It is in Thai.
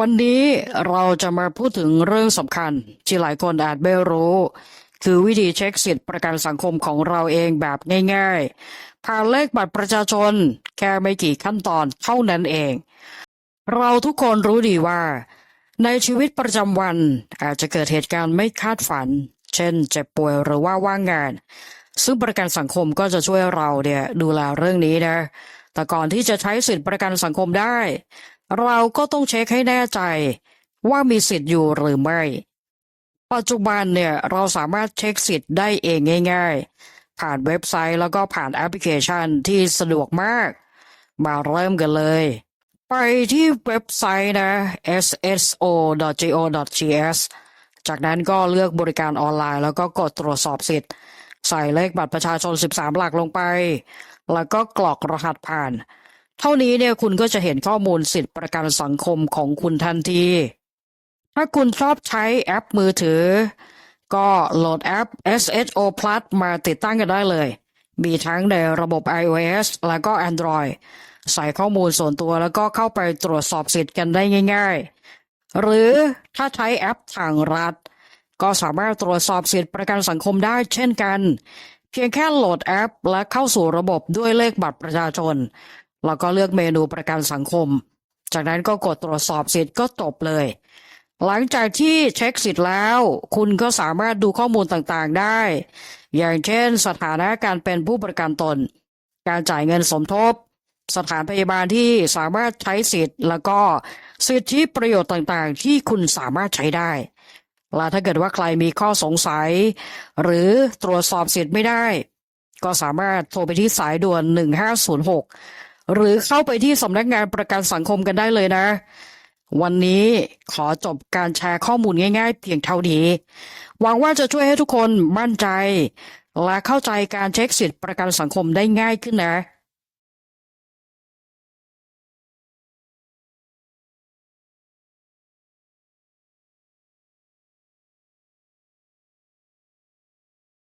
วันนี้เราจะมาพูดถึงเรื่องสำคัญ ที่หลายคนอาจไม่รู้ คือวิธีเช็คสิทธิประกันสังคมของเราเองแบบง่ายๆ ผ่านเลขบัตรประชาชน แค่ไม่กี่ขั้นตอนเท่านั้นเอง เราทุกคนรู้ดีว่า ในชีวิตประจำวันอาจจะเกิดเหตุการณ์ไม่คาดฝัน เช่นเจ็บป่วยหรือว่าว่างงาน ซึ่งประกันสังคมก็จะช่วยเราเนี่ยดูแลเรื่องนี้นะแต่ก่อนที่จะใช้สิทธิประกันสังคมได้ เราก็ต้องเช็คให้แน่ใจว่ามีสิทธิ์อยู่หรือไม่ ปัจจุบันเนี่ยเราสามารถเช็คสิทธิ์ได้เองง่าย ๆ ผ่านเว็บไซต์แล้วก็ผ่านแอปพลิเคชันที่สะดวกมาก มาเริ่มกันเลย ไปที่เว็บไซต์นะ sso.go.th จากนั้นก็เลือกบริการออนไลน์ แล้วก็กดตรวจสอบสิทธิ์ ใส่เลขบัตรประชาชน 13 หลักลงไป แล้วก็กรอกรหัสผ่าน เท่านี้เนี่ยคุณก็จะเห็นข้อมูลสิทธิประกันสังคมของคุณทันที ถ้าคุณชอบใช้แอปมือถือ ก็โหลดแอป SHO Plus มาติดตั้งกันได้เลย มีทั้งในระบบ iOS แล้วก็ Android ใส่ข้อมูลส่วนตัวแล้วก็เข้าไปตรวจสอบสิทธิ์กันได้ง่าย ๆ หรือถ้าใช้แอปทางรัฐ ก็สามารถตรวจสอบสิทธิประกันสังคมได้เช่นกัน เพียงแค่โหลดแอป และเข้าสู่ระบบด้วยเลขบัตรประชาชน แล้วก็เลือกเมนูประกันสังคม จากนั้นก็กดตรวจสอบสิทธิ์ก็จบเลย หลังจากที่เช็คสิทธิ์แล้ว คุณก็สามารถดูข้อมูลต่างๆได้ อย่างเช่น สถานะการเป็นผู้ประกันตน การจ่ายเงินสมทบ สถานพยาบาลที่สามารถใช้สิทธิ์ แล้วก็สิทธิประโยชน์ต่างๆ ที่คุณสามารถใช้ได้และถ้าเกิดว่าใครมีข้อสงสัย หรือตรวจสอบสิทธิ์ไม่ได้ ก็สามารถโทรไปที่สายด่วน 1506 หรือเข้าไปที่สำนักงานประกันสังคมกันได้เลยนะ วันนี้ขอจบการแชร์ข้อมูลง่ายๆเพียงเท่านี้ หวังว่าจะช่วยให้ทุกคนมั่นใจ และเข้าใจการเช็คสิทธิประกันสังคมได้ง่ายขึ้นนะ